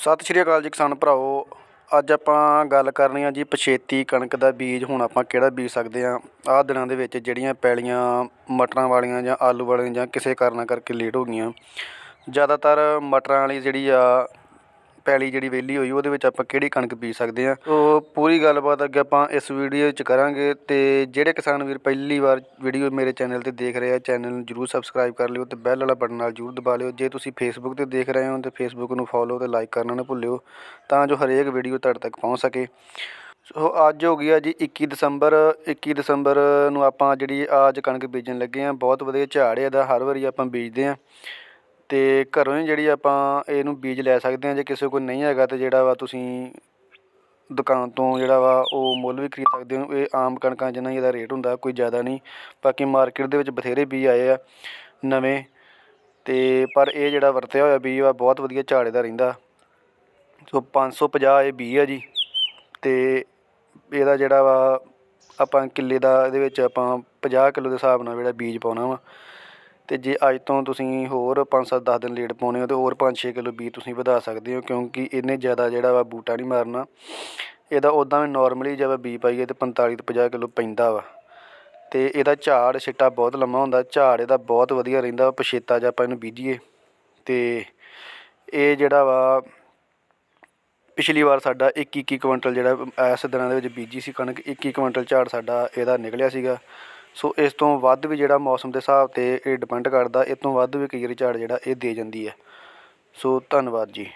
ਸਤਿ ਸ਼੍ਰੀ ਅਕਾਲ ਜੀ ਕਿਸਾਨ ਭਰਾਓ ਅੱਜ ਆਪਾਂ ਗੱਲ ਕਰਨੀ ਆ ਜੀ ਪਛੇਤੀ ਕਣਕ ਦਾ ਬੀਜ। ਹੁਣ ਆਪਾਂ ਕਿਹੜਾ ਬੀਜ ਸਕਦੇ ਆ? ਆਹ ਦਿਨਾਂ ਦੇ ਵਿੱਚ ਜਿਹੜੀਆਂ ਪੈਲੀਆਂ, ਮਟਰਾਂ ਵਾਲੀਆਂ ਜਾਂ ਆਲੂ ਵਾਲੀਆਂ ਜਾਂ ਕਿਸੇ ਕਾਰਨਾਂ ਕਰਕੇ ਲੇਟ ਹੋ ਗਈਆਂ। ਜ਼ਿਆਦਾਤਰ ਮਟਰਾਂ ਵਾਲੀ ਜਿਹੜੀ ਆ ਪੈਲੀ ਜਿਹੜੀ ਵਿਹਲੀ ਹੋਈ ਉਹਦੇ ਵਿੱਚ ਆਪਾਂ ਕਿਹੜੀ ਕਣਕ ਬੀਜ ਸਕਦੇ ਆ ਸੋ ਪੂਰੀ ਗੱਲਬਾਤ ਅੱਗੇ ਆਪਾਂ ਇਸ ਵੀਡੀਓ ਵਿੱਚ ਕਰਾਂਗੇ ਤੇ ਜਿਹੜੇ ਕਿਸਾਨ ਵੀਰ ਪਹਿਲੀ ਵਾਰ ਵੀਡੀਓ ਮੇਰੇ ਚੈਨਲ ਤੇ ਦੇਖ ਰਹੇ ਆ ਚੈਨਲ ਨੂੰ ਜਰੂਰ ਸਬਸਕ੍ਰਾਈਬ ਕਰ ਲਿਓ ਤੇ ਬੈਲ ਵਾਲਾ ਬਟਨ ਨਾਲ ਜਰੂਰ ਦਬਾ ਲਿਓ। ਜੇ ਤੁਸੀਂ ਫੇਸਬੁੱਕ ਤੇ ਦੇਖ ਰਹੇ ਹੋ ਤੇ ਫੇਸਬੁੱਕ ਨੂੰ ਫੋਲੋ ਤੇ ਲਾਈਕ ਕਰਨਾ ਨਾ ਭੁੱਲਿਓ ਤਾਂ ਜੋ ਹਰੇਕ ਵੀਡੀਓ ਤੁਹਾਡੇ ਤੱਕ ਪਹੁੰਚ ਸਕੇ। ਸੋ ਅੱਜ ਹੋ ਗਿਆ ਜੀ 21 ਦਸੰਬਰ 21 ਦਸੰਬਰ ਨੂੰ ਆਪਾਂ ਜਿਹੜੀ ਅੱਜ ਕਣਕ ਬੀਜਣ ਲੱਗੇ ਆ ਬਹੁਤ ਵਧੀਆ ਝਾੜ ਇਹਦਾ ਹਰ ਵਾਰੀ ਆਪਾਂ ਬੀਜਦੇ ਆ। ਅਤੇ ਘਰੋਂ ਹੀ ਜਿਹੜੀ ਆਪਾਂ ਇਹਨੂੰ ਬੀਜ ਲੈ ਸਕਦੇ ਹਾਂ, ਜੇ ਕਿਸੇ ਕੋਲ ਨਹੀਂ ਹੈਗਾ ਤਾਂ ਜਿਹੜਾ ਵਾ ਤੁਸੀਂ ਦੁਕਾਨ ਤੋਂ ਜਿਹੜਾ ਵਾ ਉਹ ਮੁੱਲ ਵੀ ਖਰੀਦ ਸਕਦੇ ਹੋ। ਇਹ ਆਮ ਕਣਕਾਂ ਜਿੰਨਾ ਹੀ ਇਹਦਾ ਰੇਟ ਹੁੰਦਾ, ਕੋਈ ਜ਼ਿਆਦਾ ਨਹੀਂ। ਬਾਕੀ ਮਾਰਕੀਟ ਦੇ ਵਿੱਚ ਬਥੇਰੇ ਬੀਜ ਆਏ ਆ ਨਵੇਂ ਅਤੇ ਪਰ ਇਹ ਜਿਹੜਾ ਵਰਤਿਆ ਹੋਇਆ ਬੀਜ ਵਾ, ਬਹੁਤ ਵਧੀਆ ਝਾੜੇ ਦਾ ਰਹਿੰਦਾ। ਸੋ 550 ਇਹ ਬੀਜ ਆ ਜੀ ਅਤੇ ਇਹਦਾ ਜਿਹੜਾ ਵਾ ਆਪਾਂ ਕਿੱਲੇ ਦਾ, ਇਹਦੇ ਵਿੱਚ ਆਪਾਂ 50 ਕਿਲੋ ਦੇ ਹਿਸਾਬ ਨਾਲ ਜਿਹੜਾ ਬੀਜ ਪਾਉਣਾ ਵਾ। ਤੇ ਜੇ ਅੱਜ ਤੋਂ ਤੁਸੀਂ ਹੋਰ 5-7 10 ਦਿਨ ਲੇਟ ਪਾਉਣੇ ਹੋ ਤੇ ਹੋਰ 5-6 ਕਿਲੋ ਬੀਜ ਤੁਸੀਂ ਵਧਾ ਸਕਦੇ ਹੋ, ਕਿਉਂਕਿ ਇਹਨੇ ਜ਼ਿਆਦਾ ਜਿਹੜਾ ਵਾ ਬੂਟਾ ਨਹੀਂ ਮਾਰਨਾ। ਇਹਦਾ ਉਦਾਂ ਵੀ ਨਾਰਮਲੀ ਜਦੋਂ ਬੀ ਪਾਈਏ ਤੇ 45 ਤੋਂ 50 ਕਿਲੋ ਪੈਂਦਾ ਵਾ। ਤੇ ਇਹਦਾ ਝਾੜ ਛਿੱਟਾ ਬਹੁਤ ਲੰਮਾ ਹੁੰਦਾ, ਝਾੜ ਇਹਦਾ ਬਹੁਤ ਵਧੀਆ ਰਹਿੰਦਾ, ਪਛੇਤਾ ਜੇ ਆਪਾਂ ਇਹਨੂੰ ਬੀਜੀਏ। ਤੇ ਇਹ ਜਿਹੜਾ ਵਾ ਪਿਛਲੀ ਵਾਰ ਸਾਡਾ 21 21 ਕੁਇੰਟਲ ਜਿਹੜਾ ਇਸ ਦਿਨਾਂ ਦੇ ਵਿੱਚ ਬੀਜੀ ਸੀ ਕਣਕ 21 ਕੁਇੰਟਲ ਝਾੜ ਸਾਡਾ ਇਹਦਾ ਨਿਕਲਿਆ ਸੀਗਾ। ਸੋ ਇਸ ਤੋਂ ਵੱਧ ਵੀ ਜਿਹੜਾ ਮੌਸਮ ਦੇ ਹਿਸਾਬ ਤੇ ਇਹ ਡਿਪੈਂਡ ਕਰਦਾ ਇਹ ਤੋਂ ਵੱਧ ਵੀ ਕਈ ਵਾਰੀ ਝਾੜ ਜਿਹੜਾ ਇਹ ਦੇ ਜਾਂਦੀ ਹੈ। ਸੋ ਧੰਨਵਾਦ ਜੀ।